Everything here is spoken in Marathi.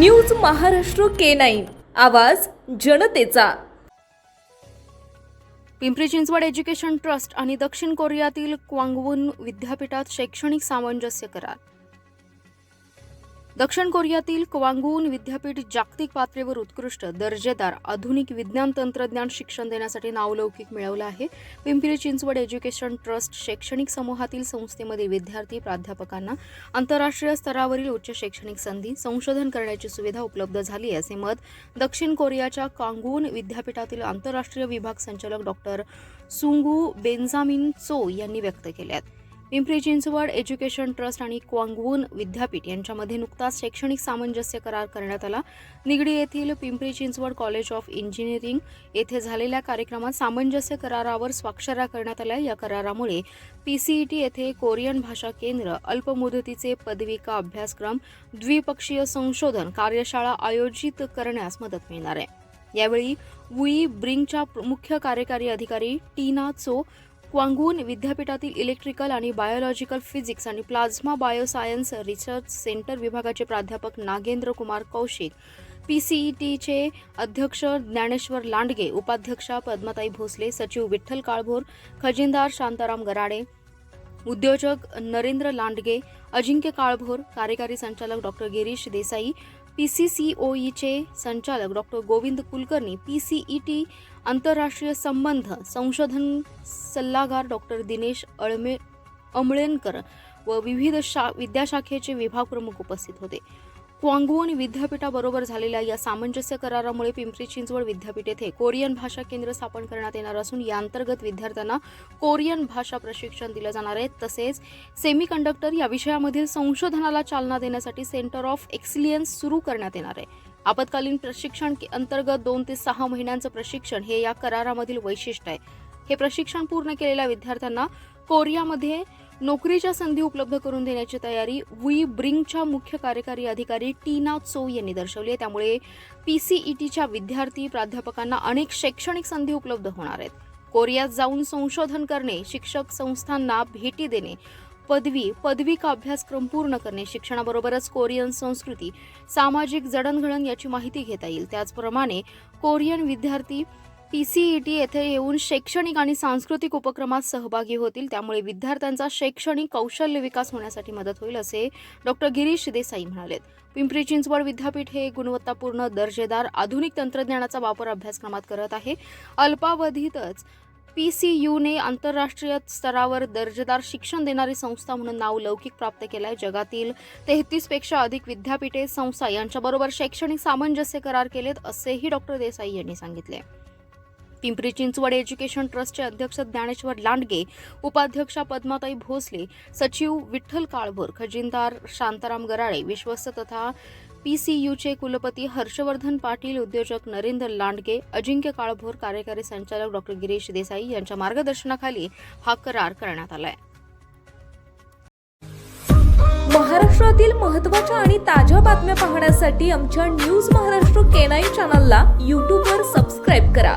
News Maharashtra K nine. आवाज जनतेचा. पिंपरी चिंचवड एज्युकेशन ट्रस्ट आणि दक्षिण कोरियातील क्वांगवून विद्यापीठात शैक्षणिक सामंजस्य करार. दक्षिण कोरियातील क्वांगून विद्यापीठ जागतिक पातळीवर उत्कृष्ट दर्जेदार आधुनिक विज्ञान तंत्रज्ञान शिक्षण देण्यासाठी नावलौकिक मिळवलं आहे. पिंपरी चिंचवड एज्युकेशन ट्रस्ट शैक्षणिक समूहातील संस्थेमध्ये विद्यार्थी प्राध्यापकांना आंतरराष्ट्रीय स्तरावरील उच्च शैक्षणिक संधी संशोधन करण्याची सुविधा उपलब्ध झाली असे मत दक्षिण कोरियाच्या कांगून विद्यापीठातील आंतरराष्ट्रीय विभाग संचालक डॉक्टर सुंगू बेन्झामिन चो यांनी व्यक्त केले आहेत. पिंपरी चिंचवड एज्युकेशन ट्रस्ट आणि क्वांगवून विद्यापीठ यांच्यामध्ये नुकताच शैक्षणिक सामंजस्य करार करण्यात आला. निगडी येथील Pimpri Chinchwad college of engineering येथे झालेल्या कार्यक्रमात सामंजस्य करारावर स्वाक्षऱ्या करण्यात आल्या. या करारामुळे पीसीईटी येथे कोरियन भाषा केंद्र अल्पमुदतीचे पदविका अभ्यासक्रम द्विपक्षीय संशोधन कार्यशाळा आयोजित करण्यास मदत मिळणार आहे. यावेळी वुई ब्रिंगच्या मुख्य कार्यकारी अधिकारी टीना चो क्वांगून विद्यापीठातील इलेक्ट्रिकल आणि बायोलॉजिकल फिजिक्स आणि प्लाझ्मा बायोसायन्स रिसर्च सेंटर विभागाचे प्राध्यापक Nagendra Kumar Kaushik P C E टीचे अध्यक्ष ज्ञानेश्वर लांडगे उपाध्यक्षा पद्मताई भोसले सचिव विठ्ठल काळभोर खजिनदार शांताराम गराडे उद्योजक नरेंद्र लांडगे अजिंक्य काळभोर कार्यकारी संचालक doctor Girish Desai P C C O ईचे संचालक डॉक्टर गोविंद कुलकर्णी पीसीईटी आंतरराष्ट्रीय संबंध संशोधन सल्लागार डॉक्टर दिनेश अळमे अमळेनकर व विविध शा विद्याशाखेचे विभाग प्रमुख उपस्थित होते. क्वांगवून विद्यापीठाबरोबर झालेल्या या सामंजस्य करारामुळे पिंपरी चिंचवड विद्यापीठ येथे कोरियन भाषा केंद्र स्थापन करण्यात येणार असून या अंतर्गत विद्यार्थ्यांना कोरियन भाषा प्रशिक्षण दिलं जाणार आहे. तसेच सेमी कंडक्टर या विषयामधील संशोधनाला चालना देण्यासाठी सेंटर ऑफ एक्सिलियन्स सुरू करण्यात येणार आहे. आपत्कालीन प्रशिक्षण के- अंतर्गत दोन ते सहा महिन्यांचं प्रशिक्षण हे या करारामधील वैशिष्ट्य आहे. हे प्रशिक्षण पूर्ण केलेल्या विद्यार्थ्यांना कोरियामध्ये नोकरीच्या संधी उपलब्ध करून देण्याची तयारी वी ब्रिंगच्या मुख्य कार्यकारी अधिकारी टीना चो यांनी दर्शवली आहे. त्यामुळे पीसीईटीच्या विद्यार्थी प्राध्यापकांना अनेक शैक्षणिक संधी उपलब्ध होणार आहेत. कोरियात जाऊन संशोधन करणे शिक्षक संस्थांना भेटी देणे पदवी पदविका अभ्यासक्रम पूर्ण करणे शिक्षणाबरोबरच कोरियन संस्कृती सामाजिक जडणघडण याची माहिती घेता येईल. त्याचप्रमाणे कोरियन विद्यार्थी पी सी ई टी येथे येऊन शैक्षणिक आणि सांस्कृतिक उपक्रमात सहभागी होतील. त्यामुळे विद्यार्थ्यांचा शैक्षणिक कौशल्य विकास होण्यासाठी मदत होईल असे डॉक्टर गिरीश देसाई म्हणालेत पिंपरी चिंचवड विद्यापीठ हे गुणवत्तापूर्ण दर्जेदार आधुनिक तंत्रज्ञानाचा वापर अभ्यासक्रमात करत आहे. अल्पावधीतच पी सी यूने आंतरराष्ट्रीय स्तरावर दर्जेदार शिक्षण देणारी संस्था म्हणून नाव लौकिक प्राप्त केलं आहे जगातील तेहतीसपेक्षा अधिक विद्यापीठे संस्था यांच्याबरोबर शैक्षणिक सामंजस्य करार केलेत असेही डॉक्टर देसाई यांनी सांगितले. पिंपरी चिंचवड एज्युकेशन ट्रस्टचे अध्यक्ष ज्ञानेश्वर लांडगे उपाध्यक्षा पद्माताई भोसले सचिव विठ्ठल काळभोर खजिनदार शांताराम गराळे विश्वस्त तथा पीसीयूचे कुलपती हर्षवर्धन पाटील उद्योजक नरेंद्र लांडगे अजिंक्य काळभोर कार्यकारी संचालक डॉक्टर गिरीश देसाई यांच्या मार्गदर्शनाखाली हा करार करण्यात आलाय. महाराष्ट्रातील महत्त्वाच्या आणि ताज्या बातम्या पाहण्यासाठी आमच्या न्यूज महाराष्ट्र केनाई चॅनलला यूट्यूबवर सबस्क्राईब करा.